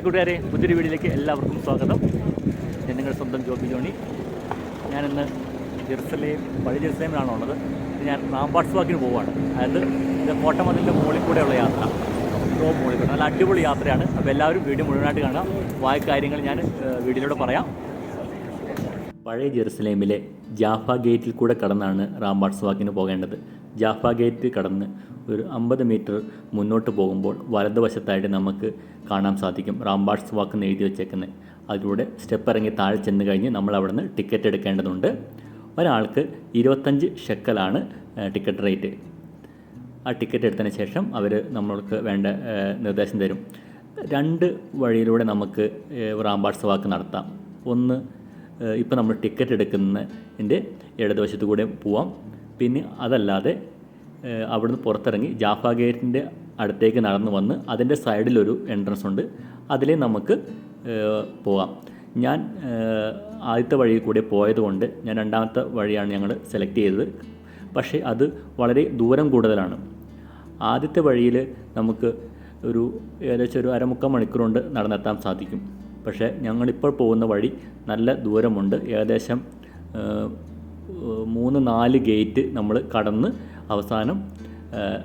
കൂട്ടുകാരെ പുതിയൊരു വീഡിയോയിലേക്ക് എല്ലാവർക്കും സ്വാഗതം. ഞാൻ നിങ്ങളുടെ സ്വന്തം ജോബി ജോണി. ഞാനിന്ന് ജെറുസലേം പഴയ ജെറുസലേമിലാണ് ഉള്ളത്. ഞാൻ റാംബാട്സ് വാക്കിന് പോവുകയാണ്. അതായത് ഇത് കോട്ടമതിലിന്റെ മുകളിൽ കൂടെയുള്ള യാത്ര. റോ മുകളിൽ കൂടെ. നല്ല അടിപൊളി യാത്രയാണ്. അപ്പോൾ എല്ലാവരും വീഡിയോ മുഴുവനായിട്ട് കാണാം വായ കാര്യങ്ങൾ ഞാൻ വീഡിയോയിലൂടെ പറയാം. പഴയ ജെറുസലേമിലെ ജാഫ ഗേറ്റിൽ കൂടെ കടന്നാണ് റാംബാട്സ് വാക്കിന് പോകേണ്ടത്. ജാഫ ഗേറ്റ് കടന്ന് ഒരു അമ്പത് മീറ്റർ മുന്നോട്ട് പോകുമ്പോൾ വലതുവശത്തായിട്ട് നമുക്ക് കാണാൻ സാധിക്കും. റാംബാട്സ് വാക്ക് എന്ന് എഴുതി വെച്ചേക്കുന്നത് അതിലൂടെ സ്റ്റെപ്പ് ഇറങ്ങി താഴെ ചെന്ന് കഴിഞ്ഞ് നമ്മൾ അവിടെ നിന്ന് ടിക്കറ്റ് എടുക്കേണ്ടതുണ്ട്. ഒരാൾക്ക് ഇരുപത്തഞ്ച് ഷെക്കലാണ് ടിക്കറ്റ് റേറ്റ് ആ ടിക്കറ്റ് എടുത്തതിന് ശേഷം അവർ നമ്മൾക്ക് വേണ്ട നിർദ്ദേശം തരും. രണ്ട് വഴിയിലൂടെ നമുക്ക് റാംബാഡ്സ് വാക്ക് നടത്താം. ഒന്ന് ഇപ്പോൾ നമ്മൾ ടിക്കറ്റ് എടുക്കുന്നതിന്റെ ഇടതുവശത്തു കൂടെ പോവാം. പിന്നെ അതല്ലാതെ അവിടുന്ന് പുറത്തിറങ്ങി ജാഫ ഗേറ്റിന്റെ അടുത്തേക്ക് നടന്നു വന്ന് അതിന്റെ സൈഡിലൊരു എൻട്രൻസ് ഉണ്ട്. അതിലേ നമുക്ക് പോവാം. ഞാൻ ആദ്യത്തെ വഴിയിൽ കൂടെ പോയതുകൊണ്ട് ഞാൻ രണ്ടാമത്തെ വഴിയാണ് ഞങ്ങൾ സെലക്ട് ചെയ്തത്. പക്ഷേ അത് വളരെ ദൂരം കൂടുതലാണ്. ആദ്യത്തെ വഴിയിൽ നമുക്ക് ഒരു ഏകദേശം ഒരു അരമുക്കാൽ മണിക്കൂർ കൊണ്ട് നടന്നെത്താൻ സാധിക്കും. പക്ഷേ ഞങ്ങളിപ്പോൾ പോകുന്ന വഴി നല്ല ദൂരമുണ്ട്. ഏകദേശം നാല് ഗേറ്റ് നമ്മൾ കടന്ന് അവസാനം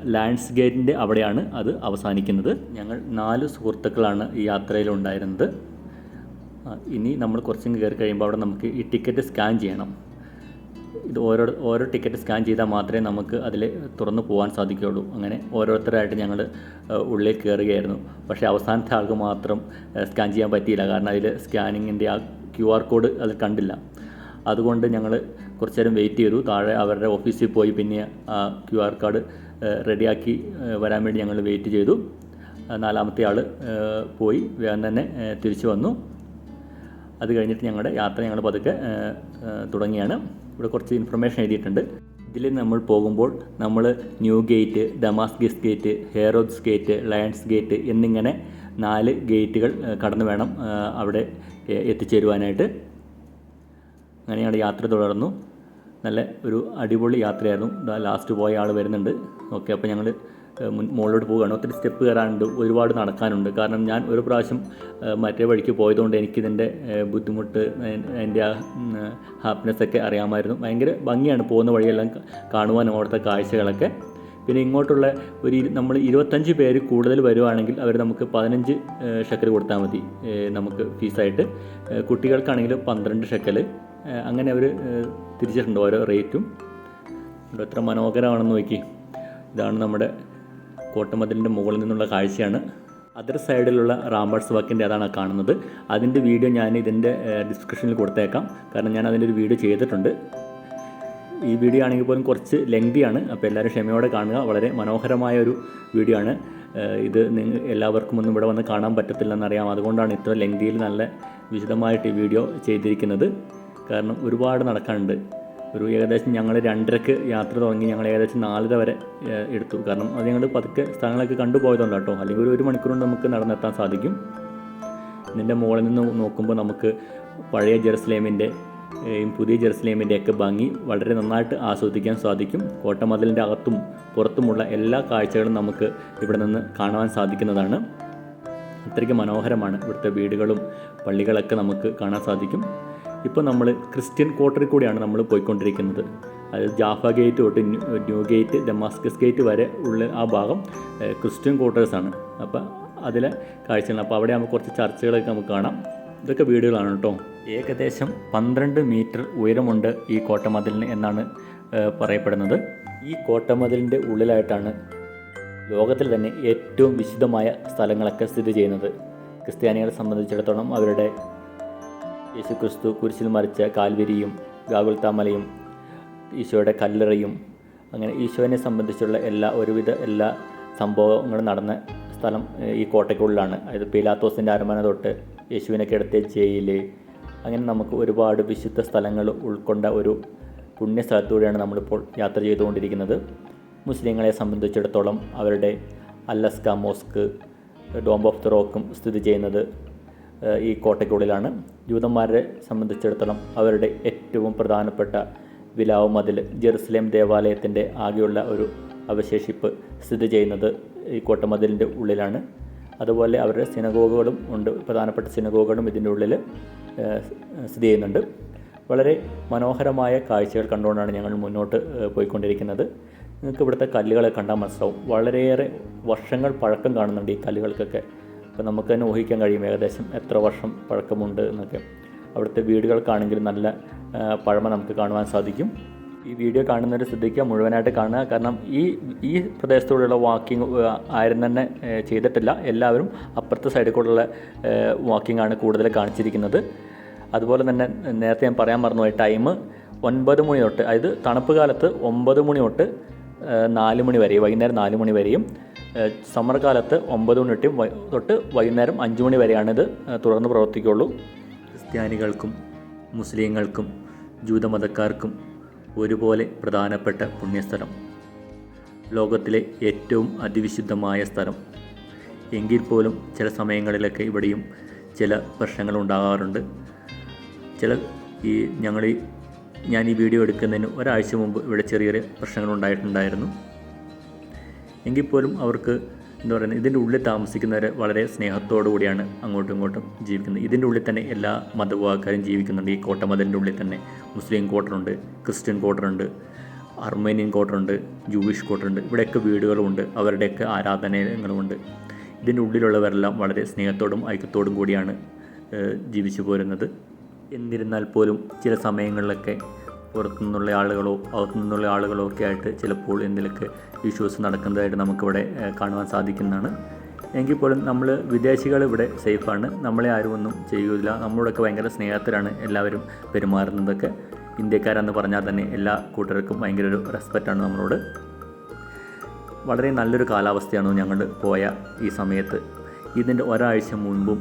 ലാൻഡ്സ് ഗേറ്റിന്റെ അവിടെയാണ് അത് അവസാനിക്കുന്നത്. ഞങ്ങൾ നാല് സുഹൃത്തുക്കളാണ് ഈ യാത്രയിലുണ്ടായിരുന്നത്. ഇനി നമ്മൾ കുറച്ചും കയറി കഴിയുമ്പോൾ അവിടെ നമുക്ക് ഈ ടിക്കറ്റ് സ്കാൻ ചെയ്യണം. ഇത് ഓരോ ഓരോ ടിക്കറ്റ് സ്കാൻ ചെയ്താൽ മാത്രമേ നമുക്ക് അതിൽ തുറന്നു പോകാൻ സാധിക്കുകയുള്ളൂ. അങ്ങനെ ഓരോരുത്തരായിട്ട് ഞങ്ങൾ ഉള്ളിൽ കയറുകയായിരുന്നു. പക്ഷേ അവസാനത്തെ ആൾക്ക് മാത്രം സ്കാൻ ചെയ്യാൻ പറ്റിയില്ല. കാരണം അതിൽ സ്കാനിങ്ങിന്റെ ആ ക്യു ആർ കോഡ് അത് കണ്ടില്ല. അതുകൊണ്ട് ഞങ്ങൾ കുറച്ച് നേരം വെയിറ്റ് ചെയ്തു. താഴെ അവരുടെ ഓഫീസിൽ പോയി പിന്നെ ആ ക്യു ആർ കാർഡ് റെഡിയാക്കി വരാൻ വേണ്ടി ഞങ്ങൾ വെയിറ്റ് ചെയ്തു. നാലാമത്തെ ആൾ പോയി. വേഗം തന്നെ തിരിച്ചു വന്നു. അത് കഴിഞ്ഞിട്ട് ഞങ്ങളുടെ യാത്ര ഞങ്ങൾ പതുക്കെ തുടങ്ങിയാണ്. ഇവിടെ കുറച്ച് ഇൻഫർമേഷൻ എഴുതിയിട്ടുണ്ട്. ഇതിൽ നമ്മൾ പോകുമ്പോൾ നമ്മൾ new gate Damascus gate Herod's gate lions gate എന്നിങ്ങനെ നാല് ഗേറ്റുകൾ കടന്നു വേണം അവിടെ എത്തിച്ചേരുവാനായിട്ട്. അങ്ങനെ ഞങ്ങളുടെ യാത്ര തുടർന്നു. നല്ല ഒരു അടിപൊളി യാത്രയായിരുന്നു. ലാസ്റ്റ് പോയ ആൾ വരുന്നുണ്ട്. ഓക്കെ അപ്പോൾ ഞങ്ങൾ മുൻ മുകളിലോട്ട് പോവുകയാണ്. ഒത്തിരി സ്റ്റെപ്പ് കയറാനുണ്ട് ഒരുപാട് നടക്കാനുണ്ട്. കാരണം ഞാൻ ഒരു പ്രാവശ്യം മറ്റേ വഴിക്ക് പോയതുകൊണ്ട് എനിക്കിതിന്റെ ബുദ്ധിമുട്ട് എന്റെ ആ ഹാപ്പിനെസ് ഒക്കെ അറിയാമായിരുന്നു. ഭയങ്കര ഭംഗിയാണ് പോകുന്ന വഴിയെല്ലാം കാണുവാനും അവിടുത്തെ കാഴ്ചകളൊക്കെ. പിന്നെ ഇങ്ങോട്ടുള്ള ഒരു നമ്മൾ ഇരുപത്തഞ്ച് പേര് കൂടുതൽ വരുവാണെങ്കിൽ അവർ നമുക്ക് പതിനഞ്ച് ഷെക്കൽ കൊടുത്താൽ മതി. നമുക്ക് ഫീസായിട്ട് കുട്ടികൾക്കാണെങ്കിൽ പന്ത്രണ്ട് ഷെക്കൽ അങ്ങനെ അവർ തിരിച്ചിട്ടുണ്ട് ഓരോ റേറ്റും. എത്ര മനോഹരമാണെന്ന് നോക്കി. ഇതാണ് നമ്മുടെ കോട്ടമതിലിന്റെ മുകളിൽ നിന്നുള്ള കാഴ്ചയാണ്. അതർ സൈഡിലുള്ള റാംബർട്സ് വാക്കിന്റെ അതാണ് കാണുന്നത്. അതിന്റെ വീഡിയോ ഞാൻ ഇതിന്റെ ഡിസ്ക്രിപ്ഷനിൽ കൊടുത്തേക്കാം. കാരണം ഞാൻ അതിന്റെ ഒരു വീഡിയോ ചെയ്തിട്ടുണ്ട്. ഈ വീഡിയോ ആണെങ്കിൽ പോലും കുറച്ച് ലെങ്തിയാണ്. അപ്പോൾ എല്ലാവരും ക്ഷമയോടെ കാണുക. വളരെ മനോഹരമായ ഒരു വീഡിയോ ആണ്. ഇത് നിങ്ങൾ എല്ലാവർക്കും ഒന്നും ഇവിടെ വന്ന് കാണാൻ പറ്റത്തില്ലെന്നറിയാം അതുകൊണ്ടാണ് ഇത്ര ലെങ്തിയിൽ നല്ല വിശദമായിട്ട് ഈ വീഡിയോ ചെയ്തിരിക്കുന്നത്. കാരണം ഒരുപാട് നടക്കാനുണ്ട്. ഒരു ഏകദേശം ഞങ്ങൾ രണ്ടരക്ക് യാത്ര തുടങ്ങി. ഞങ്ങൾ ഏകദേശം നാലര വരെ എടുത്തു. കാരണം അത് ഞങ്ങൾ പതുക്കെ സ്ഥലങ്ങളൊക്കെ കണ്ടുപോയതുകൊണ്ട് കേട്ടോ അല്ലെങ്കിൽ ഒരു മണിക്കൂർ കൊണ്ട് നമുക്ക് നടന്നെത്താൻ സാധിക്കും. ഇതിന്റെ മുകളിൽ നിന്ന് നോക്കുമ്പോൾ നമുക്ക് പഴയ ജെറുസലേമിന്റെ പുതിയ ജെറുസലേമിന്റെ ഒക്കെ ഭംഗി വളരെ നന്നായിട്ട് ആസ്വദിക്കാൻ സാധിക്കും. കോട്ടമതിലിന്റെ അകത്തും പുറത്തുമുള്ള എല്ലാ കാഴ്ചകളും നമുക്ക് ഇവിടെ നിന്ന് കാണുവാൻ സാധിക്കുന്നതാണ്. അത്രയ്ക്ക് മനോഹരമാണ് ഇവിടുത്തെ വീടുകളും പള്ളികളൊക്കെ നമുക്ക് കാണാൻ സാധിക്കും. ഇപ്പോൾ നമ്മൾ ക്രിസ്ത്യൻ ക്വാർട്ടറിൽ കൂടിയാണ് നമ്മൾ പോയിക്കൊണ്ടിരിക്കുന്നത്. അതായത് ജാഫ ഗേറ്റ് തൊട്ട് ന്യൂ ഗേറ്റ് ഡെമാസ്കസ് ഗേറ്റ് വരെ ഉള്ള ആ ഭാഗം ക്രിസ്ത്യൻ ക്വാർട്ടേഴ്സാണ് അപ്പോൾ അതിലെ കാഴ്ചകൾ അപ്പോൾ അവിടെ നമുക്ക് കുറച്ച് ചർച്ചകളൊക്കെ നമുക്ക് കാണാം. ഇതൊക്കെ വീടുകളാണ് കേട്ടോ. ഏകദേശം പന്ത്രണ്ട് മീറ്റർ ഉയരമുണ്ട് ഈ കോട്ടമതിലിന് എന്നാണ് പറയപ്പെടുന്നത്. ഈ കോട്ടമതിലിന്റെ ഉള്ളിലായിട്ടാണ് ലോകത്തിൽ തന്നെ ഏറ്റവും വിശുദ്ധമായ സ്ഥലങ്ങളൊക്കെ സ്ഥിതി ചെയ്യുന്നത്. ക്രിസ്ത്യാനികളെ സംബന്ധിച്ചിടത്തോളം അവരുടെ യേശുക്രിസ്തു കുരിശിൽ മറിച്ച കാൽവരിയും ഗാഗുൽത്താമലയും ഈശോയുടെ കല്ലറയും. അങ്ങനെ ഈശോനെ സംബന്ധിച്ചുള്ള എല്ലാ ഒരുവിധ എല്ലാ സംഭവങ്ങളും നടന്ന സ്ഥലം ഈ കോട്ടയ്ക്കുള്ളിലാണ്. അതായത് പീലാത്തോസിന്റെ അരമന തൊട്ട് യേശുവിനെ കിടത്തിയ ജയിൽ അങ്ങനെ നമുക്ക് ഒരുപാട് വിശുദ്ധ സ്ഥലങ്ങൾ ഉൾക്കൊണ്ട ഒരു പുണ്യ സ്ഥലത്തൂടെയാണ് നമ്മളിപ്പോൾ യാത്ര ചെയ്തുകൊണ്ടിരിക്കുന്നത്. മുസ്ലിങ്ങളെ സംബന്ധിച്ചിടത്തോളം അവരുടെ അല്ലസ്ക മോസ്ക് ഡോംബ് ഓഫ് ദ റോക്കും സ്ഥിതി ചെയ്യുന്നത് ഈ കോട്ടയ്ക്കുള്ളിലാണ്. ജൂതന്മാരെ സംബന്ധിച്ചിടത്തോളം അവരുടെ ഏറ്റവും പ്രധാനപ്പെട്ട വിലാവ് മതിൽ ജെറുസലേം ദേവാലയത്തിന്റെ ആകെയുള്ള ഒരു അവശേഷിപ്പ് സ്ഥിതി ചെയ്യുന്നത് ഈ കോട്ടമതിലിന്റെ ഉള്ളിലാണ്. അതുപോലെ അവരുടെ സിനഗോഗുകളും ഉണ്ട്. പ്രധാനപ്പെട്ട സിനഗോഗുകളും ഇതിന്റെ ഉള്ളിൽ സ്ഥിതി ചെയ്യുന്നുണ്ട്. വളരെ മനോഹരമായ കാഴ്ചകൾ കണ്ടുകൊണ്ടാണ് ഞങ്ങൾ മുന്നോട്ട് പോയിക്കൊണ്ടിരിക്കുന്നത്. നിങ്ങൾക്ക് ഇവിടുത്തെ കല്ലുകളെ കണ്ടാൽ മനസ്സിലാവും. വളരെയേറെ വർഷങ്ങൾ പഴക്കം കാണുന്നുണ്ട് ഈ കല്ലുകൾക്കൊക്കെ. അപ്പോൾ നമുക്ക് തന്നെ ഊഹിക്കാൻ കഴിയും ഏകദേശം എത്ര വർഷം പഴക്കമുണ്ട് എന്നൊക്കെ. അവിടുത്തെ വീടുകൾക്കാണെങ്കിലും നല്ല പഴമ നമുക്ക് കാണുവാൻ സാധിക്കും. ഈ വീഡിയോ കാണുന്നവർ ശ്രദ്ധിക്കുക മുഴുവനായിട്ട് കാണുക. കാരണം ഈ ഈ പ്രദേശത്തൂടെയുള്ള വാക്കിംഗ് ആരും തന്നെ ചെയ്തിട്ടില്ല. എല്ലാവരും അപ്പുറത്തെ സൈഡിൽ കൂടെയുള്ള വാക്കിംഗ് ആണ് കൂടുതൽ കാണിച്ചിരിക്കുന്നത്. അതുപോലെ തന്നെ നേരത്തെ ഞാൻ പറയാൻ മറന്നുപോയി ടൈം ഒൻപത് മണി തൊട്ട് അതായത് തണുപ്പ് കാലത്ത് ഒമ്പത് മണി തൊട്ട് നാല് മണി വരെ വൈകുന്നേരം നാല് മണി വരെയും സമ്മർ കാലത്ത് ഒമ്പത് മണി തൊട്ടും തൊട്ട് വൈകുന്നേരം അഞ്ച് മണി വരെയാണിത്. തുടർന്ന് പ്രവർത്തിക്കുള്ളൂ ക്രിസ്ത്യാനികൾക്കും മുസ്ലിങ്ങൾക്കും ജൂതമതക്കാർക്കും ഒരുപോലെ പ്രധാനപ്പെട്ട പുണ്യസ്ഥലം. ലോകത്തിലെ ഏറ്റവും അതിവിശുദ്ധമായ സ്ഥലം. എങ്കിൽ പോലും ചില സമയങ്ങളിലൊക്കെ ഇവിടെയും ചില പ്രശ്നങ്ങൾ ഉണ്ടാകാറുണ്ട് ചില ഈ ഞങ്ങൾ ഞാൻ ഈ വീഡിയോ എടുക്കുന്നതിന് ഒരാഴ്ച മുമ്പ് ഇവിടെ ചെറിയൊരു ചെറിയ പ്രശ്നങ്ങൾ ഉണ്ടായിട്ടുണ്ടായിരുന്നു എങ്കിൽ പോലും അവർക്ക് എന്താ പറയുന്നത് ഇതിന്റെ ഉള്ളിൽ താമസിക്കുന്നവർ വളരെ സ്നേഹത്തോടു കൂടിയാണ് അങ്ങോട്ടും ഇങ്ങോട്ടും ജീവിക്കുന്നത്. ഇതിന്റെ ഉള്ളിൽ തന്നെ എല്ലാ മതവിഭാഗക്കാരും ജീവിക്കുന്നുണ്ട്. ഈ കോട്ട മതിലിന്റെ ഉള്ളിൽ തന്നെ മുസ്ലിം ക്വാർട്ടറുണ്ട് ക്രിസ്ത്യൻ ക്വാർട്ടറുണ്ട് അർമേനിയൻ ക്വാർട്ടറുണ്ട് ജൂയിഷ് ക്വാർട്ടറുണ്ട് ഇവിടെയൊക്കെ വീടുകളുമുണ്ട്. അവരുടെയൊക്കെ ആരാധനാലയങ്ങളുമുണ്ട്. ഇതിന്റെ ഉള്ളിലുള്ളവരെല്ലാം വളരെ സ്നേഹത്തോടും ഐക്യത്തോടും കൂടിയാണ് ജീവിച്ചു പോരുന്നത്. എന്നിരുന്നാൽ പോലും ചില സമയങ്ങളിലൊക്കെ പുറത്തു നിന്നുള്ള ആളുകളോ അകത്തു നിന്നുള്ള ആളുകളോ ഒക്കെ ആയിട്ട് ചിലപ്പോൾ എന്തെങ്കിലുമൊക്കെ ഇഷ്യൂസ് നടക്കുന്നതായിട്ട് നമുക്കിവിടെ കാണുവാൻ സാധിക്കുന്നതാണ്. എങ്കിൽ പോലും നമ്മൾ വിദേശികൾ ഇവിടെ സേഫാണ് നമ്മളെ ആരും ഒന്നും ചെയ്യില്ല നമ്മളോടൊക്കെ ഭയങ്കര സ്നേഹത്തിലാണ് എല്ലാവരും പെരുമാറുന്നതൊക്കെ. ഇന്ത്യക്കാരെന്ന് പറഞ്ഞാൽ തന്നെ എല്ലാ കൂട്ടർക്കും ഭയങ്കര ഒരു റെസ്പെക്റ്റാണ് നമ്മളോട്. വളരെ നല്ലൊരു കാലാവസ്ഥയാണ് ഞങ്ങൾ പോയ ഈ സമയത്ത്. ഇതിന്റെ ഒരാഴ്ച മുൻപും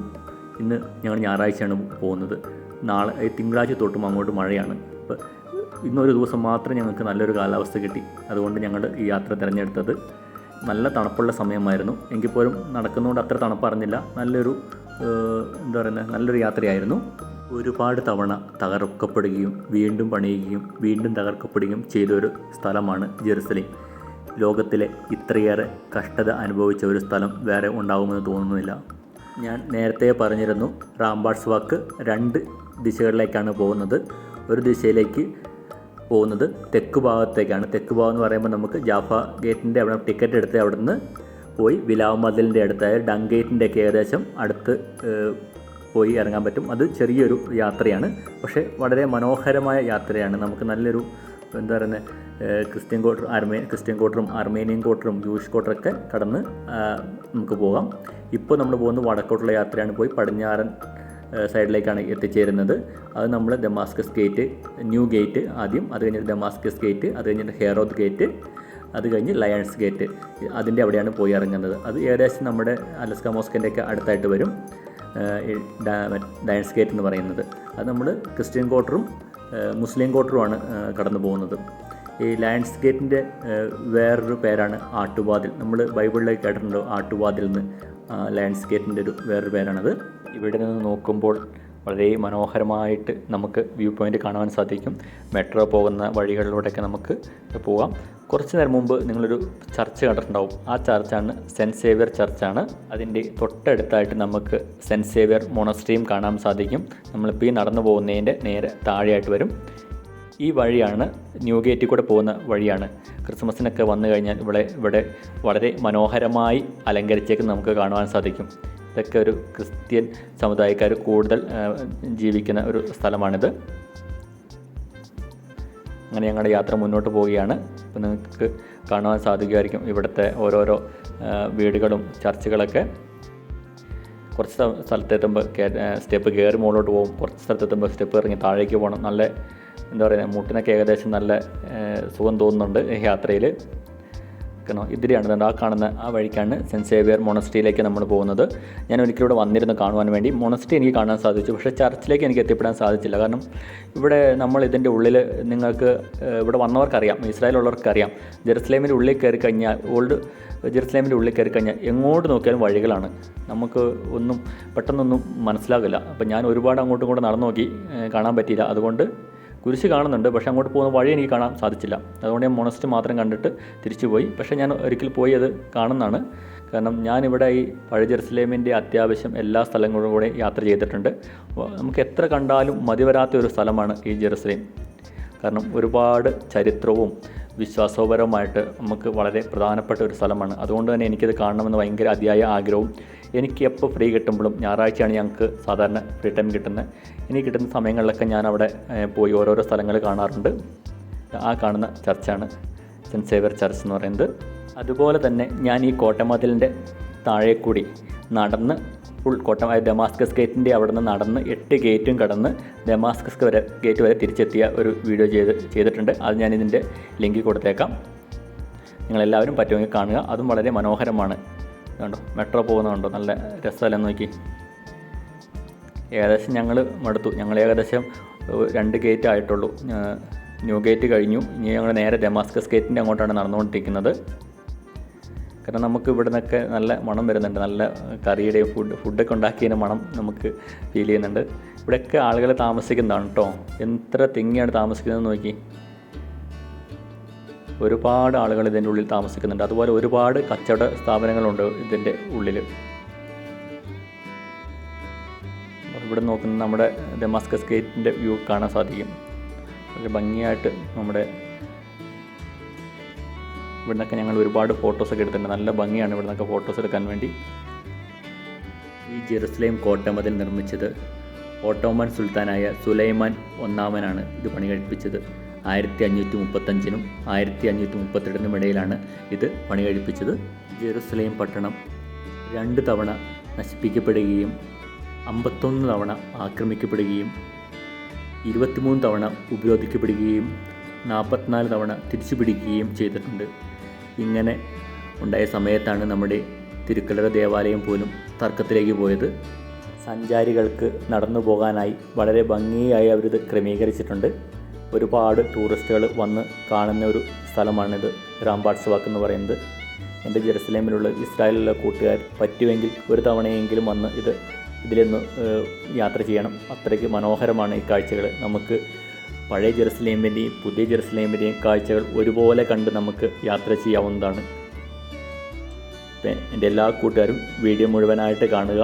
ഇന്ന് ഞങ്ങൾ ഞായറാഴ്ചയാണ് പോകുന്നത്. നാളെ തിങ്കളാഴ്ച തൊട്ടും അങ്ങോട്ട് മഴയാണ്. അപ്പോൾ ഇന്നൊരു ദിവസം മാത്രം ഞങ്ങൾക്ക് നല്ലൊരു കാലാവസ്ഥ കിട്ടി. അതുകൊണ്ട് ഞങ്ങൾ ഈ യാത്ര തിരഞ്ഞെടുത്തത് നല്ല തണുപ്പുള്ള സമയമായിരുന്നു. എങ്കിൽ പോലും നടക്കുന്നതുകൊണ്ട് അത്ര തണുപ്പറിഞ്ഞില്ല. നല്ലൊരു എന്താ പറയുന്നത് നല്ലൊരു യാത്രയായിരുന്നു. ഒരുപാട് തവണ തകർക്കപ്പെടുകയും വീണ്ടും പണിയുകയും വീണ്ടും തകർക്കപ്പെടുകയും ചെയ്തൊരു സ്ഥലമാണ് ജെറുസലേം. ലോകത്തിലെ ഇത്രയേറെ കഷ്ടത അനുഭവിച്ച ഒരു സ്ഥലം വേറെ ഉണ്ടാകുമെന്ന് തോന്നുന്നില്ല. ഞാൻ നേരത്തെ പറഞ്ഞിരുന്നു റാംബാട്സ് വാക്ക് രണ്ട് ദിശകളിലേക്കാണ് പോകുന്നത്. ഒരു ദിശയിലേക്ക് പോകുന്നത് തെക്ക് ഭാഗത്തേക്കാണ്. തെക്ക് ഭാഗം എന്ന് പറയുമ്പോൾ നമുക്ക് ജാഫ ഗേറ്റിന്റെ അവിടെ ടിക്കറ്റ് എടുത്ത് അവിടെ നിന്ന് പോയി വിലാവ് മതിലിന്റെ അടുത്തായ ഡങ് ഗേറ്റിന്റെ ഒക്കെ ഏകദേശം അടുത്ത് പോയി ഇറങ്ങാൻ പറ്റും. അത് ചെറിയൊരു യാത്രയാണ്. പക്ഷേ വളരെ മനോഹരമായ യാത്രയാണ്. നമുക്ക് നല്ലൊരു എന്താ പറയുന്നത് ക്രിസ്ത്യൻ കോട്ടർ അർമേ ക്രിസ്ത്യൻ കോട്ടറും അർമേനിയൻ ക്വാർട്ടറും ജൂഷ് കോട്ടറൊക്കെ കടന്ന് നമുക്ക് പോകാം. ഇപ്പോൾ നമ്മൾ പോകുന്നത് വടക്കോട്ടുള്ള യാത്രയാണ്. പോയി പടിഞ്ഞാറൻ സൈഡിലേക്കാണ് എത്തിച്ചേരുന്നത്. അത് നമ്മൾ ദമാസ്കസ് ഗേറ്റ് ന്യൂ ഗേറ്റ് ആദ്യം അത് കഴിഞ്ഞിട്ട് ദമാസ്കസ് ഗേറ്റ് അത് കഴിഞ്ഞിട്ട് ഹെയറോത്ത് ഗേറ്റ് അത് കഴിഞ്ഞ് ലയൺസ് ഗേറ്റ് അതിന്റെ അവിടെയാണ് പോയി ഇറങ്ങുന്നത്. അത് ഏകദേശം നമ്മുടെ അലസ്ക മോസ്കിന്റെ ഒക്കെ അടുത്തായിട്ട് വരും. ലയൺസ് ഗേറ്റ് എന്ന് പറയുന്നത്. അത് നമ്മൾ ക്രിസ്ത്യൻ ക്വാർട്ടറും മുസ്ലിം ക്വാർട്ടറുമാണ് കടന്നു പോകുന്നത്. ഈ ലയൺസ് ഗേറ്റിന്റെ വേറൊരു പേരാണ് ആട്ടുവാതിൽ. നമ്മൾ ബൈബിളിലേക്ക് കേട്ടിട്ടുണ്ടോ? ആട്ടുവാതിൽ എന്ന്. ലയൺസ് ഗേറ്റിന്റെ ഒരു വേറൊരു പേരാണത്. ഇവിടെ നിന്ന് നോക്കുമ്പോൾ വളരെ മനോഹരമായിട്ട് നമുക്ക് വ്യൂ പോയിന്റ് കാണുവാൻ സാധിക്കും. മെട്രോ പോകുന്ന വഴികളിലൂടെയൊക്കെ നമുക്ക് പോകാം കുറച്ച് നേരം മുമ്പ് നിങ്ങളൊരു ചർച്ച് കണ്ടിട്ടുണ്ടാവും. ആ ചർച്ചാണ് സെന്റ് സേവിയർ ചർച്ചാണ്. അതിന്റെ തൊട്ടടുത്തായിട്ട് നമുക്ക് സെന്റ് സേവിയർ മൊണസ്ട്രിയും കാണാൻ സാധിക്കും. നമ്മളിപ്പോൾ ഈ നടന്നു പോകുന്നതിന്റെ നേരെ താഴെയായിട്ട് വരും. ഈ വഴിയാണ് ന്യൂ ഗേറ്റിൽ കൂടെ പോകുന്ന വഴിയാണ്. ക്രിസ്മസിനൊക്കെ വന്നു കഴിഞ്ഞാൽ ഇവിടെ ഇവിടെ വളരെ മനോഹരമായി അലങ്കരിച്ചേക്ക് നമുക്ക് കാണുവാൻ സാധിക്കും. ഇതൊക്കെ ഒരു ക്രിസ്ത്യൻ സമുദായക്കാർ കൂടുതൽ ജീവിക്കുന്ന ഒരു സ്ഥലമാണിത്. അങ്ങനെ ഞങ്ങളുടെ യാത്ര മുന്നോട്ട് പോവുകയാണ്. അപ്പോൾ നിങ്ങൾക്ക് കാണുവാൻ സാധിക്കുമായിരിക്കും ഇവിടുത്തെ ഓരോരോ വീടുകളും ചർച്ചുകളൊക്കെ. കുറച്ച് സ്ഥ- സ്ഥലത്തെത്തുമ്പോൾ സ്റ്റെപ്പ് കയറി മുകളിലോട്ട് പോകും. കുറച്ച് സ്ഥലത്തെത്തുമ്പോൾ സ്റ്റെപ്പ് ഇറങ്ങി താഴേക്ക് പോകണം നല്ല എന്താ പറയുക മുട്ടിനൊക്കെ ഏകദേശം നല്ല സുഖം തോന്നുന്നുണ്ട് യാത്രയിൽ കാരണം ഇതിലെയാണ് ആ കാണുന്ന ആ വഴിക്കാണ് സെന്റ് സേവിയർ മൊണസ്ട്രിയിലേക്ക് നമ്മൾ പോകുന്നത്. ഞാൻ ഒരിക്കലും ഇവിടെ വന്നിരുന്നു കാണുവാൻ വേണ്ടി. മൊണസ്ട്രി എനിക്ക് കാണാൻ സാധിച്ചു. പക്ഷേ ചർച്ചിലേക്ക് എനിക്ക് എത്തിപ്പെടാൻ സാധിച്ചില്ല. കാരണം ഇവിടെ നമ്മൾ ഇതിന്റെ ഉള്ളിൽ നിങ്ങൾക്ക് ഇവിടെ വന്നവർക്കറിയാം. ഇസ്രായേലുള്ളവർക്കറിയാം. ജെറുസലേമിന്റെ ഉള്ളിൽ കയറി കഴിഞ്ഞാൽ ഓൾഡ് ജെറുസലേമിന്റെ ഉള്ളിൽ കയറി കഴിഞ്ഞാൽ എങ്ങോട്ട് നോക്കിയാലും വഴികളാണ്. നമുക്ക് ഒന്നും പെട്ടെന്നൊന്നും മനസ്സിലാകില്ല. അപ്പം ഞാൻ ഒരുപാട് അങ്ങോട്ടും ഇങ്ങോട്ടും നടന്നു നോക്കി കാണാൻ പറ്റിയില്ല. അതുകൊണ്ട് കുരിശ് കാണുന്നുണ്ട് പക്ഷേ അങ്ങോട്ട് പോകുന്ന വഴി എനിക്ക് കാണാൻ സാധിച്ചില്ല. അതുകൊണ്ട് ഞാൻ മൊണസ്റ്റ് മാത്രം കണ്ടിട്ട് തിരിച്ചു പോയി പക്ഷേ ഞാൻ ഒരിക്കൽ പോയി അത് കാണുന്നതാണ്. കാരണം ഞാനിവിടെ ഈ പഴയ ജെറുസലേമിന്റെ അത്യാവശ്യം എല്ലാ സ്ഥലങ്ങളും കൂടെ യാത്ര ചെയ്തിട്ടുണ്ട്. നമുക്ക് എത്ര കണ്ടാലും മതിവരാത്ത ഒരു സ്ഥലമാണ് ഈ ജെറുസലേം. കാരണം ഒരുപാട് ചരിത്രവും വിശ്വാസപരമായിട്ട് നമുക്ക് വളരെ പ്രധാനപ്പെട്ട ഒരു സ്ഥലമാണ്. അതുകൊണ്ട് തന്നെ എനിക്കത് കാണണമെന്ന് ഭയങ്കര അതിയായ ആഗ്രഹവും എനിക്ക് എപ്പോൾ ഫ്രീ കിട്ടുമ്പോഴും ഞായറാഴ്ചയാണ് ഞങ്ങൾക്ക് സാധാരണ ഫ്രീ ടൈം കിട്ടുന്നത്. എനിക്ക് കിട്ടുന്ന സമയങ്ങളിലൊക്കെ ഞാൻ അവിടെ പോയി ഓരോരോ സ്ഥലങ്ങൾ കാണാറുണ്ട്. ആ കാണുന്ന ചർച്ചാണ് സെന്റ് സേവർ ചർച്ച് എന്ന് പറയുന്നത്. അതുപോലെ തന്നെ ഞാൻ ഈ കോട്ടമതിലിന്റെ താഴെ കൂടി നടന്ന് ഫുൾ കോട്ട ഡെമാസ്കസ് ഗേറ്റിന്റെ അവിടെ നിന്ന് നടന്ന് എട്ട് ഗേറ്റും കടന്ന് ഡെമാസ്കസ് വരെ ഗേറ്റ് വരെ തിരിച്ചെത്തിയ ഒരു വീഡിയോ ചെയ്ത് ചെയ്തിട്ടുണ്ട്. അത് ഞാൻ ഇതിന്റെ ലിങ്ക് കൊടുത്തേക്കാം. നിങ്ങളെല്ലാവരും പറ്റുമെങ്കിൽ കാണുക. അതും വളരെ മനോഹരമാണ്. കണ്ടോ? മെട്രോ പോകുന്നുണ്ടോ നല്ല രസമല്ലേ നോക്കി. ഏകദേശം ഞങ്ങൾ മടുത്തു. ഞങ്ങൾ ഏകദേശം രണ്ട് ഗേറ്റ് ആയിട്ടുള്ളൂ. ന്യൂ ഗേറ്റ് കഴിഞ്ഞു. ഇനി ഞങ്ങൾ നേരെ ഡെമാസ്കസ് ഗേറ്റിന്റെ അങ്ങോട്ടാണ് നടന്നുകൊണ്ടിരിക്കുന്നത്. കാരണം നമുക്ക് ഇവിടെ നിന്നൊക്കെ നല്ല മണം വരുന്നുണ്ട്. നല്ല കറിയുടെയും ഫുഡ് ഫുഡൊക്കെ ഉണ്ടാക്കിയതിന്റെ മണം നമുക്ക് ഫീൽ ചെയ്യുന്നുണ്ട്. ഇവിടെയൊക്കെ ആളുകൾ താമസിക്കുന്നതാണ് കേട്ടോ എത്ര തിങ്ങിയാണ് താമസിക്കുന്നത് നോക്കി. ഒരുപാട് ആളുകൾ ഇതിന്റെ ഉള്ളിൽ താമസിക്കുന്നുണ്ട്. അതുപോലെ ഒരുപാട് കച്ചവട സ്ഥാപനങ്ങളുണ്ട് ഇതിന്റെ ഉള്ളിൽ ഇവിടെ നോക്കുന്ന നമ്മുടെ ഡെമാസ്കസ് ഗേറ്റിന്റെ വ്യൂ കാണാൻ സാധിക്കും. വളരെ ഭംഗിയായിട്ട് നമ്മുടെ ഇവിടുന്നൊക്കെ ഞങ്ങൾ ഒരുപാട് ഫോട്ടോസൊക്കെ എടുത്തിട്ടുണ്ട്. നല്ല ഭംഗിയാണ് ഇവിടുന്നൊക്കെ ഫോട്ടോസ് എടുക്കാൻ വേണ്ടി. ഈ ജെറുസലേം കോട്ടമതിൽ നിർമ്മിച്ചത് ഓട്ടോമൻ സുൽത്താനായ സുലൈമാൻ ഒന്നാമനാണ് ഇത് പണി കഴിപ്പിച്ചത് ആയിരത്തി അഞ്ഞൂറ്റി മുപ്പത്തഞ്ചിനും ആയിരത്തി അഞ്ഞൂറ്റി മുപ്പത്തെട്ടിനും ഇടയിലാണ് ഇത് പണി കഴിപ്പിച്ചത് ജെറുസലേം പട്ടണം രണ്ട് തവണ നശിപ്പിക്കപ്പെടുകയും അമ്പത്തൊന്ന് തവണ ആക്രമിക്കപ്പെടുകയും ഇരുപത്തിമൂന്ന് തവണ ഉപരോധിക്കപ്പെടുകയും നാൽപ്പത്തിനാല് തവണ തിരിച്ചു പിടിക്കുകയും ചെയ്തിട്ടുണ്ട്. ഇങ്ങനെ ഉണ്ടായ സമയത്താണ് നമ്മുടെ തിരുക്കല്ലറ ദേവാലയം പോലും തർക്കത്തിലേക്ക് പോയത്. സഞ്ചാരികൾക്ക് നടന്നു പോകാനായി വളരെ ഭംഗിയായി അവരിത് ക്രമീകരിച്ചിട്ടുണ്ട്. ഒരുപാട് ടൂറിസ്റ്റുകൾ വന്ന് കാണുന്ന ഒരു സ്ഥലമാണിത് റാംബാട്സ് വാക്ക് എന്ന് പറയുന്നത്. എന്റെ ജെറുസലേമിലുള്ള ഇസ്രായേലിലുള്ള കൂട്ടുകാർ പറ്റുമെങ്കിൽ ഒരു തവണയെങ്കിലും വന്ന് ഇത് ഇതിലൊന്ന് യാത്ര ചെയ്യണം. അത്രയ്ക്ക് മനോഹരമാണ് ഈ കാഴ്ചകൾ നമുക്ക് പഴയ ജെറുസലേമിന്റെയും പുതിയ ജെറുസലേമിന്റെയും കാഴ്ചകൾ ഒരുപോലെ കണ്ട് നമുക്ക് യാത്ര ചെയ്യാവുന്നതാണ്. എന്റെ എല്ലാ കൂട്ടുകാരും വീഡിയോ മുഴുവനായിട്ട് കാണുക.